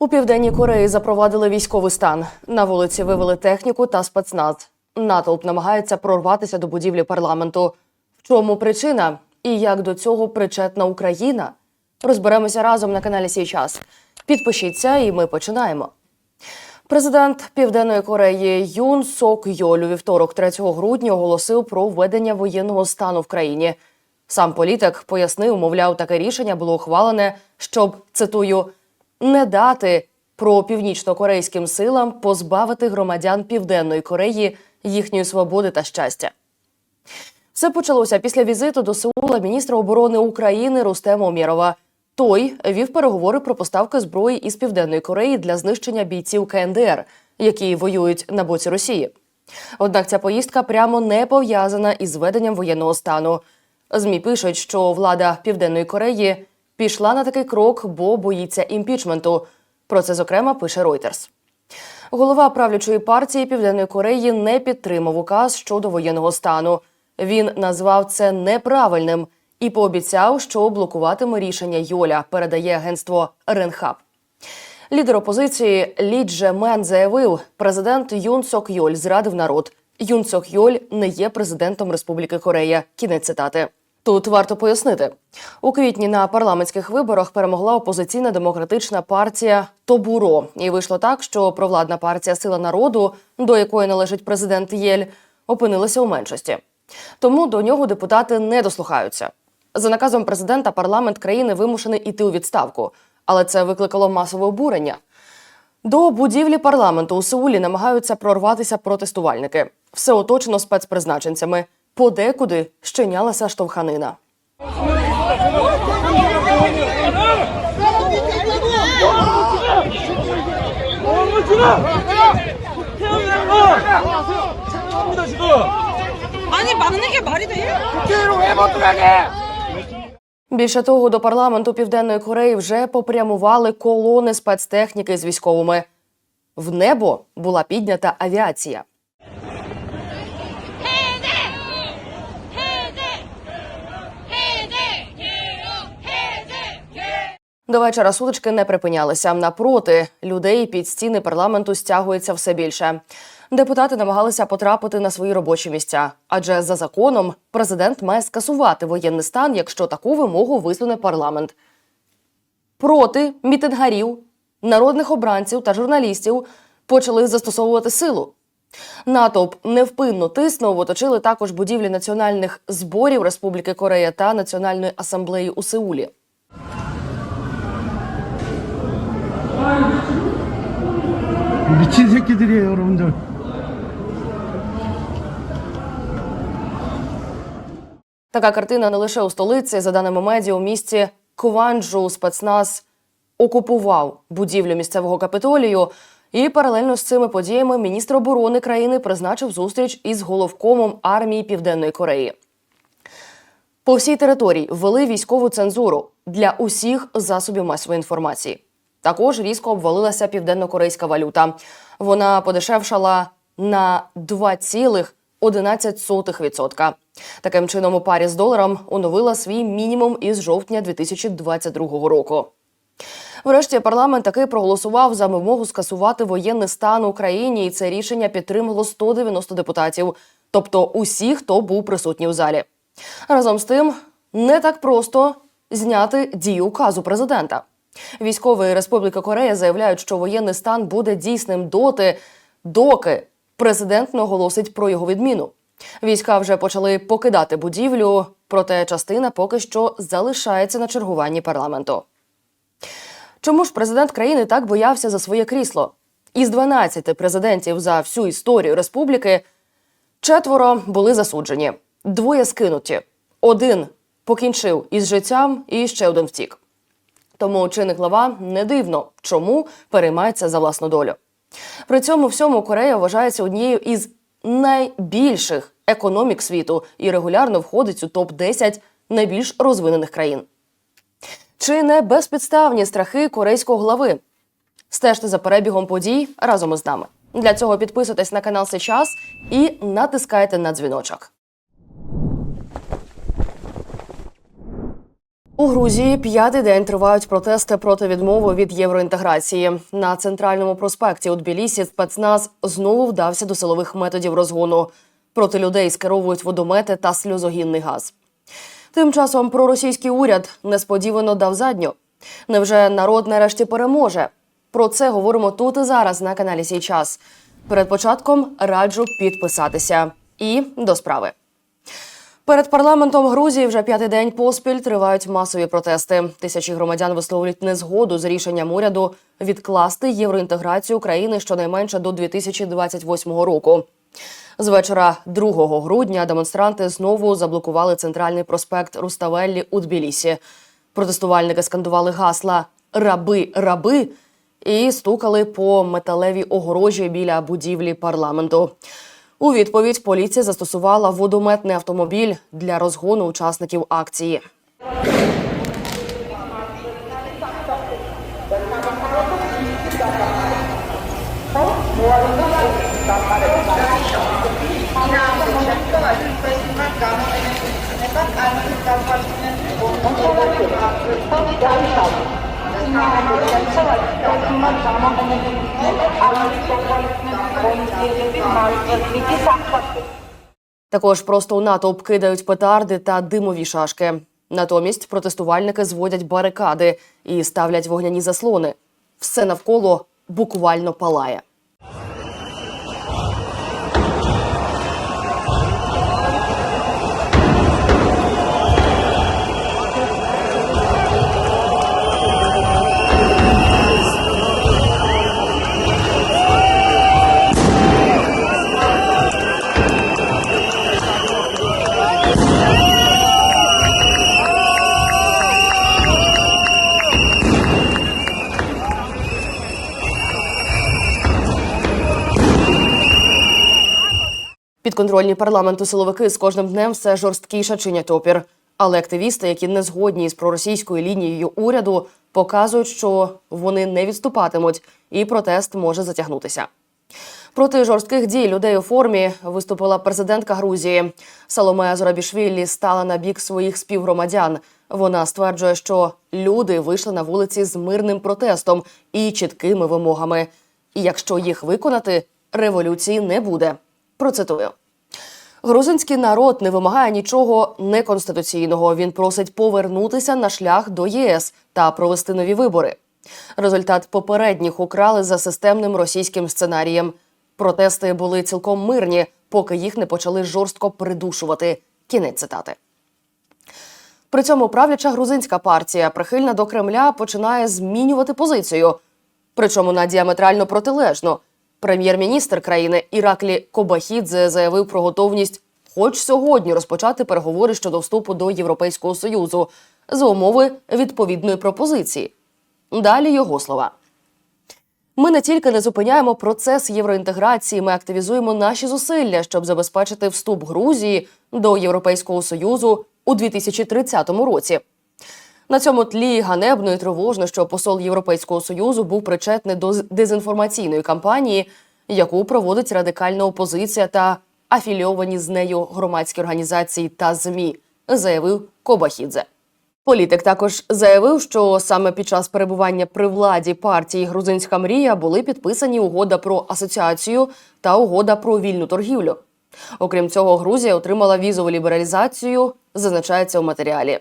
У південній Кореї запровадили військовий стан. На вулиці вивели техніку та спецназ. Натовп намагається прорватися до будівлі парламенту. В чому причина і як до цього причетна Україна? Розберемося разом на каналі Сій час. Підпишіться, і ми починаємо. Президент Південної Кореї Юн Сок Йоль вівторок, 3 грудня, оголосив про введення воєнного стану в країні. Сам політик пояснив, мовляв, таке рішення було ухвалене, щоб цитую не дати про північно-корейським силам позбавити громадян Південної Кореї їхньої свободи та щастя. Все почалося після візиту до Сеула міністра оборони України Рустема Омєрова. Той вів переговори про поставки зброї із Південної Кореї для знищення бійців КНДР, які воюють на боці Росії. Однак ця поїздка прямо не пов'язана із введенням воєнного стану. ЗМІ пишуть, що влада Південної Кореї пішла на такий крок, бо боїться імпічменту. Про це зокрема пише Reuters. Голова правлячої партії Південної Кореї не підтримав указ щодо воєнного стану. Він назвав це неправильним і пообіцяв, що блокуватиме рішення Йоля. Передає агентство Ренхаб. Лідер опозиції Лі Дже Мен заявив, президент Юн Сок Йоль зрадив народ. Юн Сок Йоль не є президентом Республіки Корея. Кінець цитати. Тут варто пояснити у квітні на парламентських виборах перемогла опозиційна демократична партія Тобуро, і вийшло так, що провладна партія Сила народу, до якої належить президент Єль, опинилася у меншості. Тому до нього депутати не дослухаються. За наказом президента парламент країни вимушений іти у відставку, але це викликало масове обурення. До будівлі парламенту у Сеулі намагаються прорватися протестувальники. Все оточено спецпризначенцями подекуди щинялася штовханина. Більше того, до парламенту Південної Кореї вже попрямували колони спецтехніки з військовими. В небо була піднята авіація. До вечора сутички не припинялися. Напроти людей під стіни парламенту стягується все більше. Депутати намагалися потрапити на свої робочі місця, адже за законом президент має скасувати воєнний стан, якщо таку вимогу висуне парламент. Проти мітингарів, народних обранців та журналістів почали застосовувати силу. Натовп невпинно тиснув, оточили також будівлі національних зборів Республіки Корея та Національної асамблеї у Сеулі. 미친 새끼들이에요, 여러분들. Така картина не лише у столиці. За даними медіа, у місті Кванджу спецназ окупував будівлю місцевого капітолію. І паралельно з цими подіями міністр оборони країни призначив зустріч із головкомом армії Південної Кореї. По всій території ввели військову цензуру для усіх засобів масової інформації. Також різко обвалилася південно-корейська валюта. Вона подешевшала на 2,11%. Таким чином, у парі з доларом оновила свій мінімум із жовтня 2022 року. Врешті парламент таки проголосував за вимогу скасувати воєнний стан у країні, і це рішення підтримало 190 депутатів, тобто усі, хто був присутній у залі. Разом з тим, не так просто зняти дію указу президента. Військові Республіки Корея заявляють, що воєнний стан буде дійсним доти, доки президент не оголосить про його відміну. Війська вже почали покидати будівлю, проте частина поки що залишається на чергуванні парламенту. Чому ж президент країни так боявся за своє крісло? Із 12 президентів за всю історію республіки четверо були засуджені, двоє скинуті. Один покінчив із життям, і ще один втік. Тому чинник глава не дивно, чому переймається за власну долю. При цьому всьому Корея вважається однією із найбільших економік світу і регулярно входить у топ 10 найбільш розвинених країн. Чи не безпідставні страхи корейського глави? Стежте за перебігом подій разом із нами. Для цього підписуйтесь на канал Сейчас і натискайте на дзвіночок. У Грузії п'ятий день тривають протести проти відмови від євроінтеграції. На центральному проспекті у Тбілісі спецназ знову вдався до силових методів розгону. Проти людей скеровують водомети та сльозогінний газ. Тим часом проросійський уряд несподівано дав задню. Невже народ нарешті переможе? Про це говоримо тут і зараз на каналі Сій час. Перед початком раджу підписатися. І до справи. Перед парламентом Грузії вже п'ятий день поспіль тривають масові протести. Тисячі громадян висловлюють незгоду з рішенням уряду відкласти євроінтеграцію України щонайменше до 2028 року. З вечора 2 грудня демонстранти знову заблокували центральний проспект Руставеллі у Тбілісі. Протестувальники скандували гасла Раби, раби і стукали по металевій огорожі біля будівлі парламенту. У відповідь поліція застосувала водометний автомобіль для розгону учасників акції. Також просто у натовп кидають петарди та димові шашки. Натомість протестувальники зводять барикади і ставлять вогняні заслони. Все навколо буквально палає. Підконтрольні парламенту силовики з кожним днем все жорсткіше чинять опір. Але активісти, які не згодні з проросійською лінією уряду, показують, що вони не відступатимуть, і протест може затягнутися. Проти жорстких дій людей у формі виступила президентка Грузії. Саломея Зорабішвілі стала на бік своїх співгромадян. Вона стверджує, що люди вийшли на вулиці з мирним протестом і чіткими вимогами. І якщо їх виконати, революції не буде. Процитую. Грузинський народ не вимагає нічого неконституційного. Він просить повернутися на шлях до ЄС та провести нові вибори. Результат попередніх украли за системним російським сценарієм. Протести були цілком мирні, поки їх не почали жорстко придушувати. Кінець цитати. При цьому правляча грузинська партія, прихильна до Кремля, починає змінювати позицію. Причому на діаметрально протилежну. Прем'єр-міністр країни Іраклі Кобахідзе заявив про готовність хоч сьогодні розпочати переговори щодо вступу до Європейського союзу за умови відповідної пропозиції. Далі його слова. Ми не тільки не зупиняємо процес євроінтеграції, ми активізуємо наші зусилля, щоб забезпечити вступ Грузії до Європейського союзу у 2030 році. На цьому тлі ганебно і тривожно, що посол Європейського союзу був причетний до дезінформаційної кампанії, яку проводить радикальна опозиція та афільовані з нею громадські організації та змі, заявив Кобахідзе. Політик також заявив, що саме під час перебування при владі партії Грузинська мрія були підписані угода про асоціацію та угода про вільну торгівлю. Окрім цього, Грузія отримала візову лібералізацію, зазначається у матеріалі.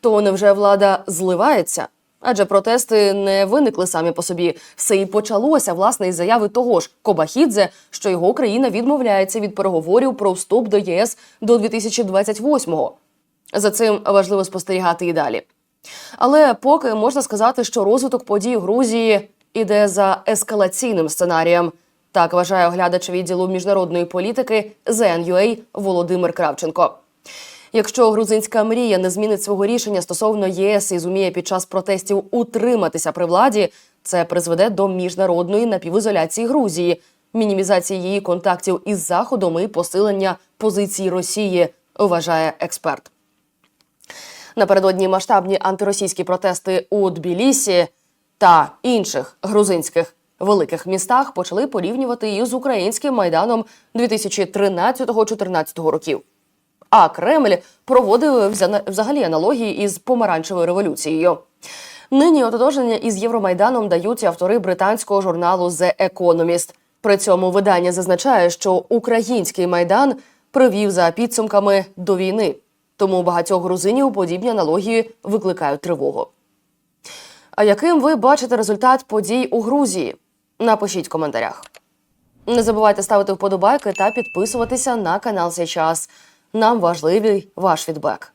То невже влада зливається? Адже протести не виникли самі по собі. Все і почалося власне із заяви того ж Кобахідзе, що його країна відмовляється від переговорів про вступ до ЄС до 2028-го. За цим важливо спостерігати і далі. Але поки можна сказати, що розвиток подій в Грузії іде за ескалаційним сценарієм. Так вважає оглядач відділу міжнародної політики ЗНЮА Володимир Кравченко. Якщо грузинська мрія не змінить свого рішення стосовно ЄС і зуміє під час протестів утриматися при владі, це призведе до міжнародної напівізоляції Грузії, мінімізації її контактів із Заходом і посилення позиції Росії, вважає експерт. Напередодні масштабні антиросійські протести у Тбілісі та інших грузинських великих містах почали порівнювати із українським майданом 2013-2014 років. А Кремль проводив взагалі аналогії із помаранчевою революцією. Нині ототожнення із Євромайданом дають автори британського журналу The Economist. При цьому видання зазначає, що український майдан привів за підсумками до війни. Тому багатьох грузинів подібні аналогії викликають тривогу. А яким ви бачите результат подій у Грузії? Напишіть в коментарях. Не забувайте ставити вподобайки та підписуватися на канал «Сей час. Нам важливий ваш фідбек.